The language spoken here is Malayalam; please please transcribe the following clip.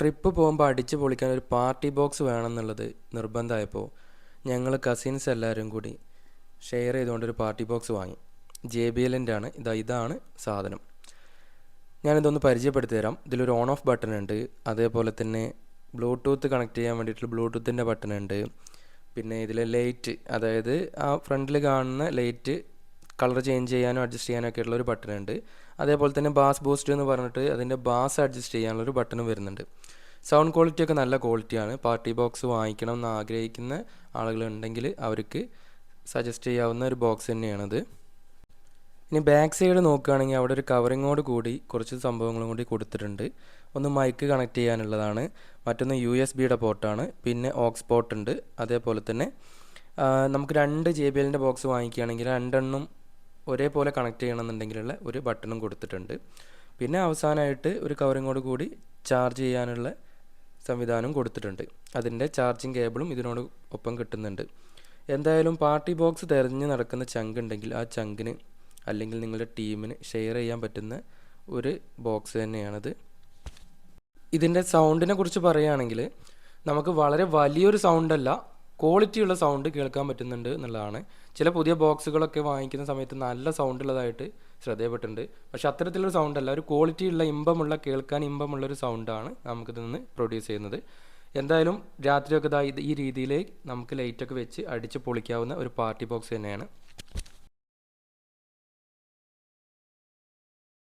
ട്രിപ്പ് പോകുമ്പോൾ അടിച്ച് പൊളിക്കാൻ ഒരു പാർട്ടി ബോക്സ് വേണമെന്നുള്ളത് നിർബന്ധമായപ്പോൾ ഞങ്ങൾ കസിൻസ് എല്ലാവരും കൂടി ഷെയർ ചെയ്തുകൊണ്ട് ഒരു പാർട്ടി ബോക്സ് വാങ്ങി. ജെ ബി എല്ലിന്റെ ആണ് ഇതാ ഇതാണ് സാധനം. ഞാനിതൊന്ന് പരിചയപ്പെടുത്തി തരാം ഇതിലൊരു ഓൺ ഓഫ് ബട്ടൺ ഉണ്ട് അതേപോലെ തന്നെ ബ്ലൂടൂത്ത് കണക്ട് ചെയ്യാൻ വേണ്ടിയിട്ടുള്ള ബ്ലൂടൂത്തിന്റെ ബട്ടൺ ഉണ്ട് പിന്നെ ഇതിലെ ലൈറ്റ് അതായത് ആ ഫ്രണ്ടിൽ കാണുന്ന ലൈറ്റ് കളർ ചേഞ്ച് ചെയ്യാനോ അഡ്ജസ്റ്റ് ചെയ്യാനോ ഒക്കെ ഉള്ള ഒരു ബട്ടൺ ഉണ്ട്. അതേപോലെ തന്നെ ബാസ് ബൂസ്റ്റ് എന്ന് പറഞ്ഞിട്ട് അതിന്റെ ബാസ് അഡ്ജസ്റ്റ് ചെയ്യാനുള്ള ഒരു ബട്ടണും വരുന്നുണ്ട്. സൗണ്ട് ക്വാളിറ്റി ഒക്കെ നല്ല ക്വാളിറ്റിയാണ് പാർട്ടി ബോക്സ് വാങ്ങിക്കണം എന്ന് ആഗ്രഹിക്കുന്ന ആളുകളുണ്ടെങ്കിൽ അവർക്ക് സജസ്റ്റ് ചെയ്യാവുന്ന ഒരു ബോക്സ് തന്നെയാണത് ഇനി ബാക്ക് സൈഡ് നോക്കുകയാണെങ്കിൽ അവിടെ ഒരു കവറിങ്ങോട് കൂടി കുറച്ച് സംഭവങ്ങളും കൂടി കൊടുത്തിട്ടുണ്ട്. ഒന്ന് മൈക്ക് കണക്ട് ചെയ്യാനുള്ളതാണ്. മറ്റൊന്ന് യു എസ് ബിയുടെ പോർട്ടാണ് പിന്നെ ഓക്സ് പോർട്ട് ഉണ്ട്. അതേപോലെ തന്നെ നമുക്ക് രണ്ട് ജെ ബി എല്ലിന്റെ ബോക്സ് വാങ്ങിക്കുകയാണെങ്കിൽ രണ്ടെണ്ണം ഒരേപോലെ കണക്ട് ചെയ്യണമെന്നുണ്ടെങ്കിലുള്ള ഒരു ബട്ടണും കൊടുത്തിട്ടുണ്ട്. പിന്നെ അവസാനമായിട്ട് ഒരു കവറിങ്ങോട് കൂടി ചാർജ് ചെയ്യാനുള്ള സംവിധാനം കൊടുത്തിട്ടുണ്ട്. അതിന്റെ ചാർജിങ് കേബിളും ഇതിനോട് ഒപ്പം കിട്ടുന്നുണ്ട്. എന്തായാലും പാർട്ടി ബോക്സ് തിരഞ്ഞ് നടക്കുന്ന ചങ്ക് ഉണ്ടെങ്കിൽ ആ ചങ്കിന് അല്ലെങ്കിൽ നിങ്ങളുടെ ടീമിന് ഷെയർ ചെയ്യാൻ പറ്റുന്ന ഒരു ബോക്സ് തന്നെയാണത്. ഇതിന്റെ സൗണ്ടിനെ കുറിച്ച് പറയുകയാണെങ്കിൽ നമുക്ക് വളരെ വലിയൊരു സൗണ്ടല്ല ക്വാളിറ്റിയുള്ള സൗണ്ട് കേൾക്കാൻ പറ്റുന്നുണ്ട് എന്നുള്ളതാണ്. ചില പുതിയ ബോക്സുകളൊക്കെ വാങ്ങിക്കുന്ന സമയത്ത് നല്ല സൗണ്ട് ഉള്ളതായിട്ട് ശ്രദ്ധയപ്പെട്ടിട്ടുണ്ട്. പക്ഷെ അത്തരത്തിലൊരു സൗണ്ട് അല്ല ഒരു ക്വാളിറ്റിയുള്ള ഇമ്പമുള്ള കേൾക്കാൻ ഇമ്പമുള്ള ഒരു സൗണ്ടാണ് നമുക്കിതിൽ നിന്ന് പ്രൊഡ്യൂസ് ചെയ്യുന്നത്. എന്തായാലും രാത്രിയൊക്കെ ഇത് ഈ രീതിയിലേക്ക് നമുക്ക് ലൈറ്റൊക്കെ വെച്ച് അടിച്ച് പൊളിക്കാവുന്ന ഒരു പാർട്ടി ബോക്സ് തന്നെയാണ്.